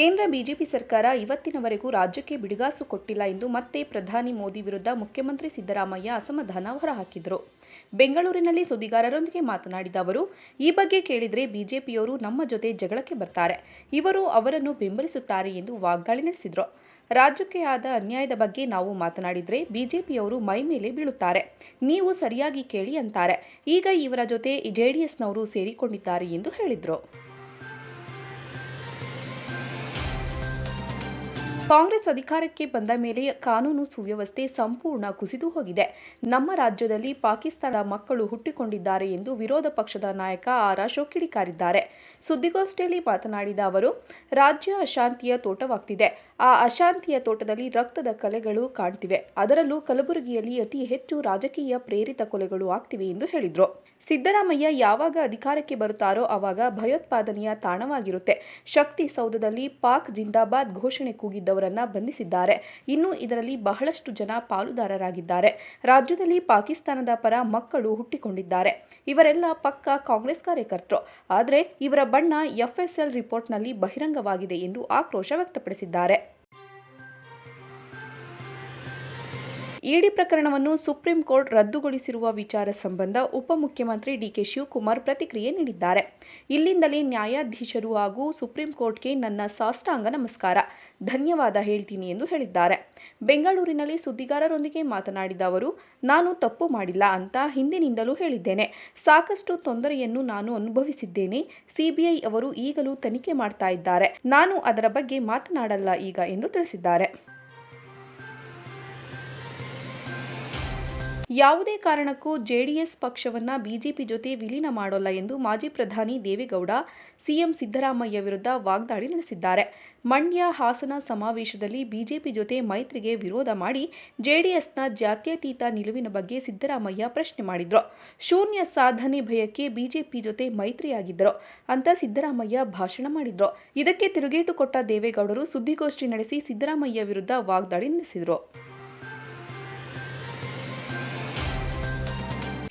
ಕೇಂದ್ರ ಬಿಜೆಪಿ ಸರ್ಕಾರ ಇವತ್ತಿನವರೆಗೂ ರಾಜ್ಯಕ್ಕೆ ಬಿಡುಗಾಸು ಕೊಟ್ಟಿಲ್ಲ ಎಂದು ಮತ್ತೆ ಪ್ರಧಾನಿ ಮೋದಿ ವಿರುದ್ಧ ಮುಖ್ಯಮಂತ್ರಿ ಸಿದ್ದರಾಮಯ್ಯ ಅಸಮಾಧಾನ ಹೊರಹಾಕಿದರು. ಬೆಂಗಳೂರಿನಲ್ಲಿ ಸುದ್ದಿಗಾರರೊಂದಿಗೆ ಮಾತನಾಡಿದ ಅವರು, ಈ ಬಗ್ಗೆ ಕೇಳಿದರೆ ಬಿಜೆಪಿಯವರು ನಮ್ಮ ಜೊತೆ ಜಗಳಕ್ಕೆ ಬರ್ತಾರೆ. ಇವರು ಅವರನ್ನು ಬೆಂಬಲಿಸುತ್ತಾರೆ ಎಂದು ವಾಗ್ದಾಳಿ ನಡೆಸಿದರು. ರಾಜ್ಯಕ್ಕೆ ಆದ ಅನ್ಯಾಯದ ಬಗ್ಗೆ ನಾವು ಮಾತನಾಡಿದರೆ ಬಿಜೆಪಿಯವರು ಮೈ ಮೇಲೆ ಬೀಳುತ್ತಾರೆ. ನೀವು ಸರಿಯಾಗಿ ಕೇಳಿ ಅಂತಾರೆ. ಈಗ ಇವರ ಜೊತೆ ಜೆಡಿಎಸ್ನವರು ಸೇರಿಕೊಂಡಿದ್ದಾರೆ ಎಂದು ಹೇಳಿದರು. ಕಾಂಗ್ರೆಸ್ ಅಧಿಕಾರಕ್ಕೆ ಬಂದ ಮೇಲೆ ಕಾನೂನು ಸುವ್ಯವಸ್ಥೆ ಸಂಪೂರ್ಣ ಕುಸಿದು ಹೋಗಿದೆ. ನಮ್ಮ ರಾಜ್ಯದಲ್ಲಿ ಪಾಕಿಸ್ತಾನದ ಮಕ್ಕಳು ಹುಟ್ಟಿಕೊಂಡಿದ್ದಾರೆ ಎಂದು ವಿರೋಧ ಪಕ್ಷದ ನಾಯಕ ಆರ್ ಅಶೋಕ್ ಕಿಡಿಕಾರಿದ್ದಾರೆ ಸುದ್ದಿಗೋಷ್ಠಿಯಲ್ಲಿ ಮಾತನಾಡಿದ ಅವರು, ರಾಜ್ಯ ಅಶಾಂತಿಯ ತೋಟವಾಗ್ತಿದೆ. ಆ ಅಶಾಂತಿಯ ತೋಟದಲ್ಲಿ ರಕ್ತದ ಕಲೆಗಳು ಕಾಣ್ತಿವೆ. ಅದರಲ್ಲೂ ಕಲಬುರಗಿಯಲ್ಲಿ ಅತಿ ಹೆಚ್ಚು ರಾಜಕೀಯ ಪ್ರೇರಿತ ಕೊಲೆಗಳು ಆಗ್ತಿವೆ ಎಂದು ಹೇಳಿದರು. ಸಿದ್ದರಾಮಯ್ಯ ಯಾವಾಗ ಅಧಿಕಾರಕ್ಕೆ ಬರುತ್ತಾರೋ ಆವಾಗ ಭಯೋತ್ಪಾದನೆಯ ತಾಣವಾಗಿರುತ್ತೆ. ಶಕ್ತಿ ಸೌಧದಲ್ಲಿ ಪಾಕ್ ಜಿಂದಾಬಾದ್ ಘೋಷಣೆ ಕೂಗಿದ್ದವರನ್ನ ಬಂಧಿಸಿದ್ದಾರೆ. ಇನ್ನು ಇದರಲ್ಲಿ ಬಹಳಷ್ಟು ಜನ ಪಾಲುದಾರರಾಗಿದ್ದಾರೆ. ರಾಜ್ಯದಲ್ಲಿ ಪಾಕಿಸ್ತಾನದ ಪರ ಮಕ್ಕಳು ಹುಟ್ಟಿಕೊಂಡಿದ್ದಾರೆ. ಇವರೆಲ್ಲ ಪಕ್ಕ ಕಾಂಗ್ರೆಸ್ ಕಾರ್ಯಕರ್ತರು. ಆದರೆ ಇವರ ಬಣ್ಣ ಎಫ್ಎಸ್ಎಲ್ ರಿಪೋರ್ಟ್ನಲ್ಲಿ ಬಹಿರಂಗವಾಗಿದೆ ಎಂದು ಆಕ್ರೋಶ ವ್ಯಕ್ತಪಡಿಸಿದ್ದಾರೆ. ಇಡಿ ಪ್ರಕರಣವನ್ನು ಸುಪ್ರೀಂ ಕೋರ್ಟ್ ರದ್ದುಗೊಳಿಸಿರುವ ವಿಚಾರ ಸಂಬಂಧ ಉಪಮುಖ್ಯಮಂತ್ರಿ ಡಿಕೆ ಶಿವಕುಮಾರ್ ಪ್ರತಿಕ್ರಿಯೆ ನೀಡಿದ್ದಾರೆ. ಇಲ್ಲಿಂದಲೇ ನ್ಯಾಯಾಧೀಶರು ಹಾಗೂ ಸುಪ್ರೀಂ ಕೋರ್ಟ್ಗೆ ನನ್ನ ಸಾಷ್ಟಾಂಗ ನಮಸ್ಕಾರ. ಧನ್ಯವಾದ ಹೇಳ್ತೀನಿ ಎಂದು ಹೇಳಿದ್ದಾರೆ. ಬೆಂಗಳೂರಿನಲ್ಲಿ ಸುದ್ದಿಗಾರರೊಂದಿಗೆ ಮಾತನಾಡಿದ ಅವರು, ನಾನು ತಪ್ಪು ಮಾಡಿಲ್ಲ ಅಂತ ಹಿಂದಿನಿಂದಲೂ ಹೇಳಿದ್ದೇನೆ. ಸಾಕಷ್ಟು ತೊಂದರೆಯನ್ನು ನಾನು ಅನುಭವಿಸಿದ್ದೇನೆ. ಸಿಬಿಐ ಅವರು ಈಗಲೂ ತನಿಖೆ ಮಾಡ್ತಾ ಇದ್ದಾರೆ. ನಾನು ಅದರ ಬಗ್ಗೆ ಮಾತನಾಡಲ್ಲ ಈಗ ಎಂದು ತಿಳಿಸಿದ್ದಾರೆ. ಯಾವುದೇ ಕಾರಣಕ್ಕೂ ಜೆಡಿಎಸ್ ಪಕ್ಷವನ್ನು ಬಿಜೆಪಿ ಜೊತೆ ವಿಲೀನ ಮಾಡೋಲ್ಲ ಎಂದು ಮಾಜಿ ಪ್ರಧಾನಿ ದೇವೇಗೌಡ, ಸಿಎಂ ಸಿದ್ದರಾಮಯ್ಯ ವಿರುದ್ಧ ವಾಗ್ದಾಳಿ ನಡೆಸಿದ್ದಾರೆ. ಮಂಡ್ಯ ಹಾಸನ ಸಮಾವೇಶದಲ್ಲಿ ಬಿಜೆಪಿ ಜೊತೆ ಮೈತ್ರಿಗೆ ವಿರೋಧ ಮಾಡಿ ಜೆಡಿಎಸ್ನ ಜಾತ್ಯತೀತ ನಿಲುವಿನ ಬಗ್ಗೆ ಸಿದ್ದರಾಮಯ್ಯ ಪ್ರಶ್ನೆ ಮಾಡಿದ್ರು. ಶೂನ್ಯ ಸಾಧನೆ ಭಯಕ್ಕೆ ಬಿಜೆಪಿ ಜೊತೆ ಮೈತ್ರಿಯಾಗಿದ್ದರು ಅಂತ ಸಿದ್ದರಾಮಯ್ಯ ಭಾಷಣ ಮಾಡಿದ್ರು. ಇದಕ್ಕೆ ತಿರುಗೇಟು ಕೊಟ್ಟ ದೇವೇಗೌಡರು ಸುದ್ದಿಗೋಷ್ಠಿ ನಡೆಸಿ ಸಿದ್ದರಾಮಯ್ಯ ವಿರುದ್ಧ ವಾಗ್ದಾಳಿ ನಡೆಸಿದರು.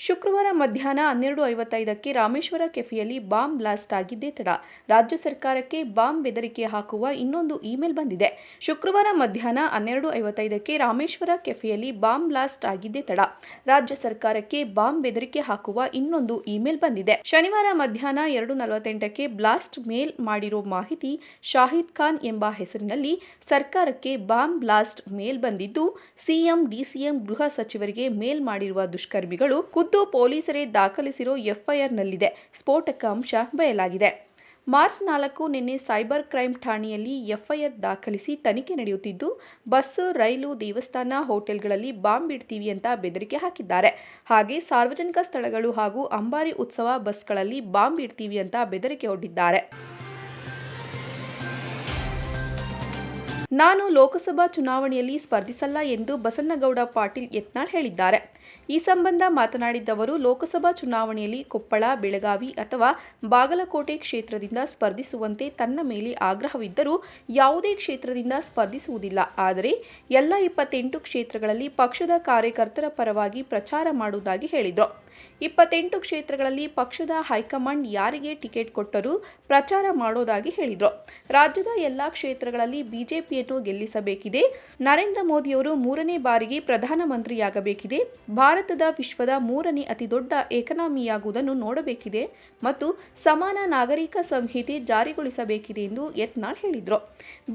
ಶುಕ್ರವಾರ ಮಧ್ಯಾಹ್ನ ಹನ್ನೆರಡು ಐವತ್ತೈದಕ್ಕೆ ರಾಮೇಶ್ವರ ಕೆಫೆಯಲ್ಲಿ ಬಾಂಬ್ ಬ್ಲಾಸ್ಟ್ ಆಗಿದ್ದೇ ತಡ. ರಾಜ್ಯ ಸರ್ಕಾರಕ್ಕೆ ಬಾಂಬ್ ಬೆದರಿಕೆ ಹಾಕುವ ಇನ್ನೊಂದು ಇಮೇಲ್ ಬಂದಿದೆ. ಶುಕ್ರವಾರ ಮಧ್ಯಾಹ್ನ ಹನ್ನೆರಡು ಐವತ್ತೈದಕ್ಕೆ ರಾಮೇಶ್ವರ ಕೆಫೆಯಲ್ಲಿ ಬಾಂಬ್ ಬ್ಲಾಸ್ಟ್ ಆಗಿದ್ದೇ ತಡ. ರಾಜ್ಯ ಸರ್ಕಾರಕ್ಕೆ ಬಾಂಬ್ ಬೆದರಿಕೆ ಹಾಕುವ ಇನ್ನೊಂದು ಇಮೇಲ್ ಬಂದಿದೆ. ಶನಿವಾರ ಮಧ್ಯಾಹ್ನ ಎರಡು ನಲವತ್ತೆಂಟಕ್ಕೆ ಬ್ಲಾಸ್ಟ್ ಮೇಲ್ ಮಾಡಿರೋ ಮಾಹಿತಿ ಶಾಹಿದ್ ಖಾನ್ ಎಂಬ ಹೆಸರಿನಲ್ಲಿ ಸರ್ಕಾರಕ್ಕೆ ಬಾಂಬ್ ಬ್ಲಾಸ್ಟ್ ಮೇಲ್ ಬಂದಿದ್ದು, ಸಿಎಂ, ಡಿಸಿಎಂ ಗೃಹ ಸಚಿವರಿಗೆ ಮೇಲ್ ಮಾಡಿರುವ ದುಷ್ಕರ್ಮಿಗಳು ಖುದ್ದು ಪೊಲೀಸರೇ ದಾಖಲಿಸಿರೋ ಎಫ್ಐಆರ್ನಲ್ಲಿದೆ. ಸ್ಫೋಟಕ ಅಂಶ ಬಯಲಾಗಿದೆ. ಮಾರ್ಚ್ ನಾಲ್ಕು ನಿನ್ನೆ ಸೈಬರ್ ಕ್ರೈಂ ಠಾಣೆಯಲ್ಲಿ ಎಫ್ಐಆರ್ ದಾಖಲಿಸಿ ತನಿಖೆ ನಡೆಯುತ್ತಿದ್ದು ಬಸ್ ರೈಲು, ದೇವಸ್ಥಾನ, ಹೋಟೆಲ್ಗಳಲ್ಲಿ ಬಾಂಬ್ ಇಡ್ತೀವಿ ಅಂತ ಬೆದರಿಕೆ ಹಾಕಿದ್ದಾರೆ. ಹಾಗೆ ಸಾರ್ವಜನಿಕ ಸ್ಥಳಗಳು ಹಾಗೂ ಅಂಬಾರಿ ಉತ್ಸವ ಬಸ್ಗಳಲ್ಲಿ ಬಾಂಬ್ ಇಡ್ತೀವಿ ಅಂತ ಬೆದರಿಕೆ ಒಡ್ಡಿದ್ದಾರೆ ನಾನು ಲೋಕಸಭಾ ಚುನಾವಣೆಯಲ್ಲಿ ಸ್ಪರ್ಧಿಸಲ್ಲ ಎಂದು ಬಸನ್ನಗೌಡ ಪಾಟೀಲ್ ಯತ್ನಾಳ್ ಹೇಳಿದ್ದಾರೆ. ಈ ಸಂಬಂಧ ಮಾತನಾಡಿದ್ದವರು ಲೋಕಸಭಾ ಚುನಾವಣೆಯಲ್ಲಿ ಕೊಪ್ಪಳ, ಬೆಳಗಾವಿ ಅಥವಾ ಬಾಗಲಕೋಟೆ ಕ್ಷೇತ್ರದಿಂದ ಸ್ಪರ್ಧಿಸುವಂತೆ ತನ್ನ ಮೇಲೆ ಆಗ್ರಹವಿದ್ದರೂ ಯಾವುದೇ ಕ್ಷೇತ್ರದಿಂದ ಸ್ಪರ್ಧಿಸುವುದಿಲ್ಲ. ಆದರೆ ಎಲ್ಲ ಇಪ್ಪತ್ತೆಂಟು ಕ್ಷೇತ್ರಗಳಲ್ಲಿ ಪಕ್ಷದ ಕಾರ್ಯಕರ್ತರ ಪರವಾಗಿ ಪ್ರಚಾರ ಮಾಡುವುದಾಗಿ ಹೇಳಿದರು. ಇಪ್ಪತ್ತೆಂಟು ಕ್ಷೇತ್ರಗಳಲ್ಲಿ ಪಕ್ಷದ ಹೈಕಮಾಂಡ್ ಯಾರಿಗೆ ಟಿಕೆಟ್ ಕೊಟ್ಟರೂ ಪ್ರಚಾರ ಮಾಡೋದಾಗಿ ಹೇಳಿದರು. ರಾಜ್ಯದ ಎಲ್ಲ ಕ್ಷೇತ್ರಗಳಲ್ಲಿ ಬಿಜೆಪಿಯನ್ನು ಗೆಲ್ಲಿಸಬೇಕಿದೆ. ನರೇಂದ್ರ ಮೋದಿಯವರು ಮೂರನೇ ಬಾರಿಗೆ ಪ್ರಧಾನಮಂತ್ರಿಯಾಗಬೇಕಿದೆ. ಭಾರತದ ವಿಶ್ವದ ಮೂರನೇ ಅತಿದೊಡ್ಡ ಎಕನಾಮಿಯಾಗುವುದನ್ನು ನೋಡಬೇಕಿದೆ ಮತ್ತು ಸಮಾನ ನಾಗರಿಕ ಸಂಹಿತೆ ಜಾರಿಗೊಳಿಸಬೇಕಿದೆ ಎಂದು ಯತ್ನಾಳ್ ಹೇಳಿದರು.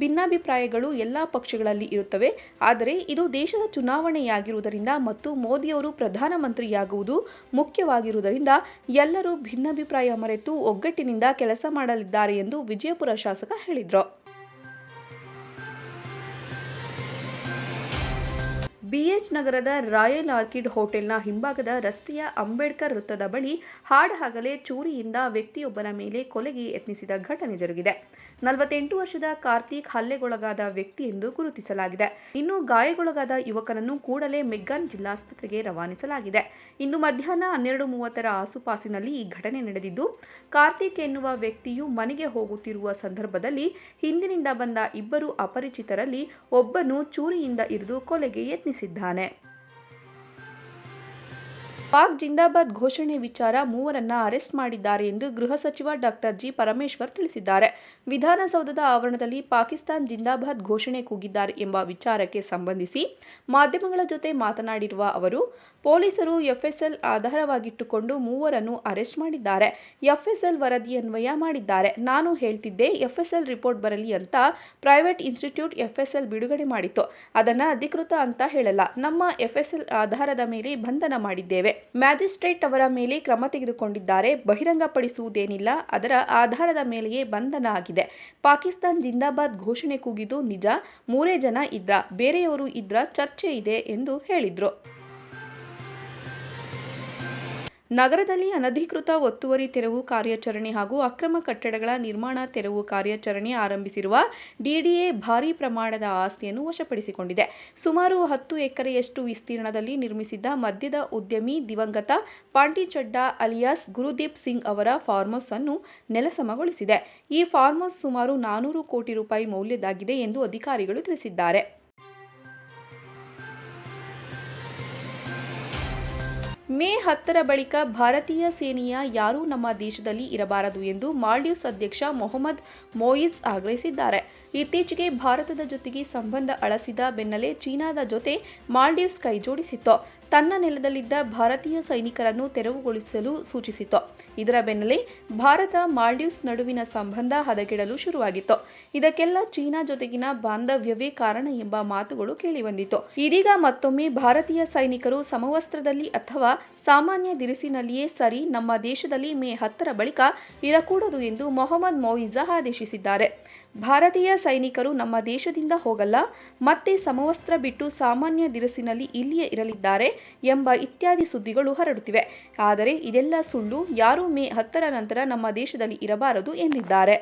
ಭಿನ್ನಾಭಿಪ್ರಾಯಗಳು ಎಲ್ಲ ಪಕ್ಷಗಳಲ್ಲಿ ಇರುತ್ತವೆ, ಆದರೆ ಇದು ದೇಶದ ಚುನಾವಣೆಯಾಗಿರುವುದರಿಂದ ಮತ್ತು ಮೋದಿಯವರು ಪ್ರಧಾನಮಂತ್ರಿಯಾಗುವುದು ಮುಖ್ಯವಾಗಿರುವುದರಿಂದ ಎಲ್ಲರೂ ಭಿನ್ನಾಭಿಪ್ರಾಯ ಮರೆತು ಒಗ್ಗಟ್ಟಿನಿಂದ ಕೆಲಸ ಮಾಡಲಿದ್ದಾರೆ ಎಂದು ವಿಜಯಪುರ ಶಾಸಕ ಹೇಳಿದರು. ಬಿಎಚ್ ನಗರದ ರಾಯಲ್ ಆರ್ಕಿಡ್ ಹೋಟೆಲ್ನ ಹಿಂಭಾಗದ ರಸ್ತೆಯ ಅಂಬೇಡ್ಕರ್ ವೃತ್ತದ ಬಳಿ ಹಾಡಹಗಲೇ ಚೂರಿಯಿಂದ ವ್ಯಕ್ತಿಯೊಬ್ಬನ ಮೇಲೆ ಕೊಲೆಗೆ ಯತ್ನಿಸಿದ ಘಟನೆ ಜರುಗಿದೆ. ನಲವತ್ತೆಂಟು ವರ್ಷದ ಕಾರ್ತಿಕ್ ಹಲ್ಲೆಗೊಳಗಾದ ವ್ಯಕ್ತಿ ಎಂದು ಗುರುತಿಸಲಾಗಿದೆ. ಇನ್ನು ಗಾಯಗೊಳಗಾದ ಯುವಕನನ್ನು ಕೂಡಲೇ ಮೆಗ್ಗಾನ್ ಜಿಲ್ಲಾಸ್ಪತ್ರೆಗೆ ರವಾನಿಸಲಾಗಿದೆ. ಇಂದು ಮಧ್ಯಾಹ್ನ ಹನ್ನೆರಡು ಮೂವತ್ತರ ಆಸುಪಾಸಿನಲ್ಲಿ ಈ ಘಟನೆ ನಡೆದಿದ್ದು, ಕಾರ್ತಿಕ್ ಎನ್ನುವ ವ್ಯಕ್ತಿಯು ಮನೆಗೆ ಹೋಗುತ್ತಿರುವ ಸಂದರ್ಭದಲ್ಲಿ ಹಿಂದಿನಿಂದ ಬಂದ ಇಬ್ಬರು ಅಪರಿಚಿತರಲ್ಲಿ ಒಬ್ಬನು ಚೂರಿಯಿಂದ ಇರಿದು ಕೊಲೆಗೆ ಯತ್ನಿಸಿದ್ದಾನೆ ಪಾಕ್ ಜಿಂದಾಬಾದ್ ಘೋಷಣೆ ವಿಚಾರ ಮೂವರನ್ನ ಅರೆಸ್ಟ್ ಮಾಡಿದ್ದಾರೆ ಎಂದು ಗೃಹ ಸಚಿವ ಡಾಕ್ಟರ್ ಜಿ ಪರಮೇಶ್ವರ್ ತಿಳಿಸಿದ್ದಾರೆ. ವಿಧಾನಸೌಧದ ಆವರಣದಲ್ಲಿ ಪಾಕಿಸ್ತಾನ್ ಜಿಂದಾಬಾದ್ ಘೋಷಣೆ ಕೂಗಿದ್ದಾರೆ ಎಂಬ ವಿಚಾರಕ್ಕೆ ಸಂಬಂಧಿಸಿ ಮಾಧ್ಯಮಗಳ ಜೊತೆ ಮಾತನಾಡಿರುವ ಅವರು ಪೊಲೀಸರು ಎಫ್ಎಸ್ಎಲ್ ಆಧಾರವಾಗಿಟ್ಟುಕೊಂಡು ಮೂವರನ್ನು ಅರೆಸ್ಟ್ ಮಾಡಿದ್ದಾರೆ. ಎಫ್ಎಸ್ಎಲ್ ವರದಿಯನ್ವಯ ಮಾಡಿದ್ದಾರೆ. ನಾನು ಹೇಳ್ತಿದ್ದೆ ಎಫ್ಎಸ್ಎಲ್ ರಿಪೋರ್ಟ್ ಬರಲಿ ಅಂತ ಪ್ರೈವೇಟ್ ಇನ್ಸ್ಟಿಟ್ಯೂಟ್ ಎಫ್ಎಸ್ಎಲ್ ಬಿಡುಗಡೆ ಮಾಡಿತ್ತು. ಅದನ್ನ ಅಧಿಕೃತ ಅಂತ ಹೇಳಲ್ಲ. ನಮ್ಮ ಎಫ್ಎಸ್ಎಲ್ ಆಧಾರದ ಮೇಲೆ ಬಂಧನ ಮಾಡಿದ್ದೇವೆ. ಮ್ಯಾಜಿಸ್ಟ್ರೇಟ್ ಅವರ ಮೇಲೆ ಕ್ರಮ ತೆಗೆದುಕೊಂಡಿದ್ದಾರೆ. ಬಹಿರಂಗಪಡಿಸುವುದೇನಿಲ್ಲ. ಅದರ ಆಧಾರದ ಮೇಲೆಯೇ ಬಂಧನ ಆಗಿದೆ. ಪಾಕಿಸ್ತಾನ್ ಜಿಂದಾಬಾದ್ ಘೋಷಣೆ ಕೂಗಿದ್ದು ನಿಜ. ಮೂರೇ ಜನ ಇದ್ರ. ಬೇರೆಯವರು ಇದ್ರ. ಚರ್ಚೆ ಇದೆ ಎಂದು ಹೇಳಿದ್ರು. ನಗರದಲ್ಲಿ ಅನಧಿಕೃತ ಒತ್ತುವರಿ ತೆರವು ಕಾರ್ಯಾಚರಣೆ ಹಾಗೂ ಅಕ್ರಮ ಕಟ್ಟಡಗಳ ನಿರ್ಮಾಣ ತೆರವು ಕಾರ್ಯಾಚರಣೆ ಆರಂಭಿಸಿರುವ ಡಿಡಿಎ ಭಾರೀ ಪ್ರಮಾಣದ ಆಸ್ತಿಯನ್ನು ವಶಪಡಿಸಿಕೊಂಡಿದೆ. ಸುಮಾರು ಹತ್ತು ಎಕರೆಯಷ್ಟು ವಿಸ್ತೀರ್ಣದಲ್ಲಿ ನಿರ್ಮಿಸಿದ್ದ ಮದ್ಯದ ಉದ್ಯಮಿ ದಿವಂಗತ ಪಾಂಟಿಚಡ್ಡ ಅಲಿಯಾಸ್ ಗುರುದೀಪ್ ಸಿಂಗ್ ಅವರ ಫಾರ್ಮ್ ಅನ್ನು ನೆಲಸಮಗೊಳಿಸಿದೆ. ಈ ಫಾರ್ಮ್ ಸುಮಾರು ನಾನೂರು ಕೋಟಿ ರೂಪಾಯಿ ಮೌಲ್ಯದಾಗಿದೆ ಎಂದು ಅಧಿಕಾರಿಗಳು ತಿಳಿಸಿದ್ದಾರೆ. ಮೇ ಹತ್ತರ ಬಳಿಕ ಭಾರತೀಯ ಸೇನೆಯ ಯಾರೂ ನಮ್ಮ ದೇಶದಲ್ಲಿ ಇರಬಾರದು ಎಂದು ಮಾಲ್ಡೀವ್ಸ್ ಅಧ್ಯಕ್ಷ ಮೊಹಮ್ಮದ್ ಮೊಯಿಸ್ ಆಗ್ರಹಿಸಿದ್ದಾರೆ. ಇತ್ತೀಚೆಗೆ ಭಾರತದ ಜೊತೆಗೆ ಸಂಬಂಧ ಅಳಸಿದ ಬೆನ್ನಲ್ಲೇ ಚೀನಾದ ಜೊತೆ ಮಾಲ್ಡೀವ್ಸ್ ಕೈಜೋಡಿಸಿತ್ತು. ತನ್ನ ನೆಲದಲ್ಲಿದ್ದ ಭಾರತೀಯ ಸೈನಿಕರನ್ನು ತೆರವುಗೊಳಿಸಲು ಸೂಚಿಸಿತು ಇದರ ಬೆನ್ನಲ್ಲೇ ಭಾರತ ಮಾಲ್ಡೀವ್ಸ್ ನಡುವಿನ ಸಂಬಂಧ ಹದಗೆಡಲು ಶುರುವಾಗಿತ್ತು. ಇದಕ್ಕೆಲ್ಲ ಚೀನಾ ಜೊತೆಗಿನ ಬಾಂಧವ್ಯವೇ ಕಾರಣ ಎಂಬ ಮಾತುಗಳು ಕೇಳಿಬಂದಿತು ಇದೀಗ ಮತ್ತೊಮ್ಮೆ ಭಾರತೀಯ ಸೈನಿಕರು ಸಮವಸ್ತ್ರದಲ್ಲಿ ಅಥವಾ ಸಾಮಾನ್ಯ ದಿರಿಸಿನಲ್ಲಿಯೇ ಸರಿ ನಮ್ಮ ದೇಶದಲ್ಲಿ ಮೇ ಹತ್ತರ ಬಳಿಕ ಇರಕೂಡದು ಎಂದು ಮೊಹಮ್ಮದ್ ಮೊಯಿಜಾ ಆದೇಶಿಸಿದ್ದಾರೆ. ಭಾರತೀಯ ಸೈನಿಕರು ನಮ್ಮ ದೇಶದಿಂದ ಹೋಗಲ್ಲ, ಮತ್ತೆ ಸಮವಸ್ತ್ರ ಬಿಟ್ಟು ಸಾಮಾನ್ಯ ದಿರಸಿನಲ್ಲಿ ಇಲ್ಲಿಯೇ ಇರಲಿದ್ದಾರೆ ಎಂಬ ಇತ್ಯಾದಿ ಸುದ್ದಿಗಳು ಹರಡುತ್ತಿವೆ. ಆದರೆ ಇದೆಲ್ಲ ಸುಳ್ಳು, ಯಾರೂ ಮೇ ಹತ್ತರ ನಂತರ ನಮ್ಮ ದೇಶದಲ್ಲಿ ಇರಬಾರದು ಎಂದಿದ್ದಾರೆ.